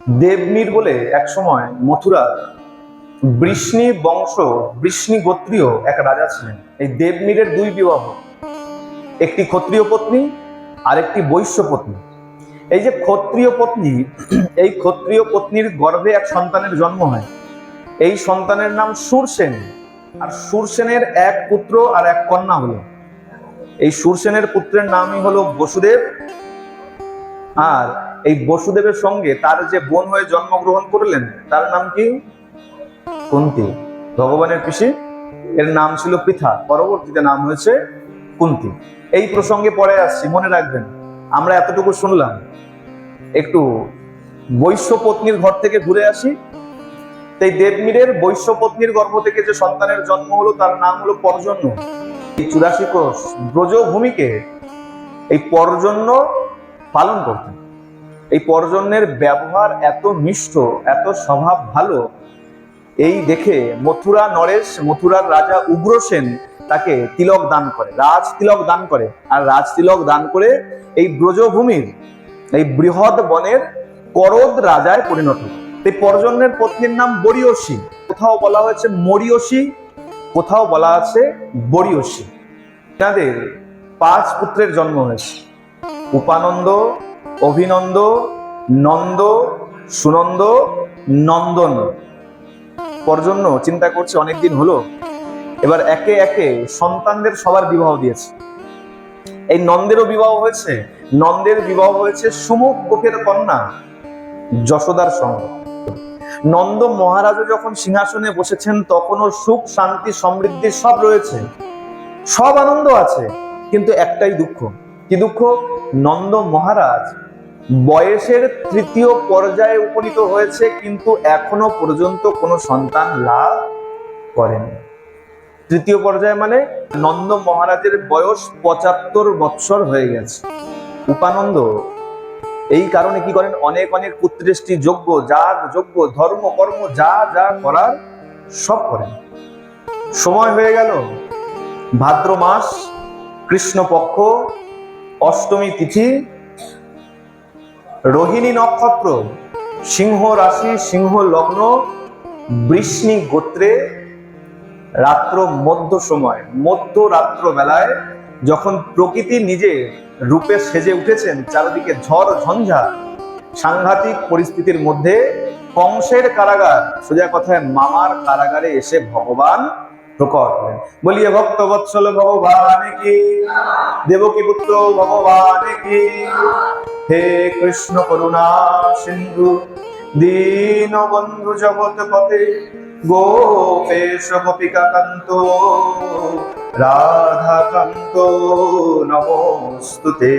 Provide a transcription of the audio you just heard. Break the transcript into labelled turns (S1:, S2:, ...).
S1: দেবনীর বলে এক সময় মথুরা বৃষ্ণি বংশ, বৃষ্ণি গোত্রীয় এক রাজা ছিলেন। এই দেবনীরের দুই বিবাহ, একটি ক্ষত্রিয় পত্নী আর একটি বৈশ্য পত্নী। এই যে ক্ষত্রিয় পত্নী, এই ক্ষত্রিয় পত্নীর গর্ভে এক সন্তানের জন্ম হয়। এই সন্তানের নাম সুরসেন, আর সুরসেনের এক পুত্র আর এক কন্যা হলো। এই সুরসেনের পুত্রের নামই হলো বসুদেব, আর এই বসুদেবের সঙ্গে তার যে বোন হয়ে জন্মগ্রহণ করলেন, তার নাম কি? কুন্তি। ভগবানের পিসি। এর নাম ছিল পৃথা। পরবর্তীতে নাম হয়েছে কুন্তি। এই প্রসঙ্গে পরে আসছি, মনে রাখবেন, আমরা এতটুকু শুনলাম। একটু বৈশ্য পত্নীর ঘর থেকে ঘুরে আসি। তাই দেবমীরের বৈশ্য পত্নীর গর্ভ থেকে যে সন্তানের জন্ম হলো, তার নাম হলো পরজন্য। এই চুরাশি কোষ ব্রজভূমিকে এই পরজন্য পালন করতেন। এই পরজন্যের ব্যবহার এত মিষ্ট, এত স্বভাব ভালো, এই দেখে মথুরা নরেশ, মথুরার রাজা উগ্রসেন তাকে তিলক দান করে, রাজ তিলক দান করে। আর রাজ তিলক দান করে এই ব্রজভূমির, এই বৃহৎ বনের করদ রাজায় পরিণত এই পরজন্যের পত্নীর নাম বরিয়সী কোথাও বলা হয়েছে মরিয়সী কোথাও বলা আছে বরিয়সী এনাদের পাঁচ পুত্রের জন্ম হয়েছে। উপানন্দ অভিনন্দ, নন্দ, সুনন্দ, নন্দন। পরজন্য চিন্তা করছে অনেকদিন হলো। এবার একে একে সন্তানদের সবার বিবাহ দিয়েছে। এই নন্দেরও বিবাহ হয়েছে, নন্দের বিবাহ হয়েছে সুমুখ গোপের কন্যা যশোদার সঙ্গে। নন্দ মহারাজও যখন সিংহাসনে বসেছেন, তখনও সুখ, শান্তি, সমৃদ্ধি সব রয়েছে। সব আনন্দ আছে, কিন্তু একটাই দুঃখ। কি দুঃখ? নন্দ মহারাজ বয়সের তৃতীয় পর্যায়ে উপনীত হয়েছে, কিন্তু এখনও পর্যন্ত কোনো সন্তান লাভ করেনি। তৃতীয় পর্যায়ে মানে নন্দ মহারাজের বয়স পঁচাত্তর বৎসর হয়ে গেছে। উপানন্দ, এই কারণে কি করেন? অনেক অনেক পুত্রেষ্টি যোগ্য যাগ যোগ্য ধর্ম, কর্ম, যা যা করার সব করেন। সময় হয়ে গেল। ভাদ্র মাস কৃষ্ণপক্ষ, অষ্টমী তিথি রোহিণী নক্ষত্র, সিংহ রাশি, সিংহ লগ্ন বৃষ্ণি গোত্রে রাত্র মধ্য সময়, মধ্য রাত্র বেলায় যখন প্রকৃতি নিজে রূপে সেজে উঠেছেন, চারিদিকে ঝড়, ঝঞ্ঝা, সাংঘাতিক পরিস্থিতির মধ্যে কংসের কারাগার, সোজা কথায় মামার কারাগারে এসে ভগবান প্রকট হলেন। বলিয়ে ভক্ত বৎসল, ভগবান কি? দেবকী পুত্র, ভগবান কি? হে কৃষ্ণ করুণা সিন্ধু দীন বন্ধু জগৎ পতে গোপেশ গোপিকা কান্ত রাধা কান্ত নমস্তুতে।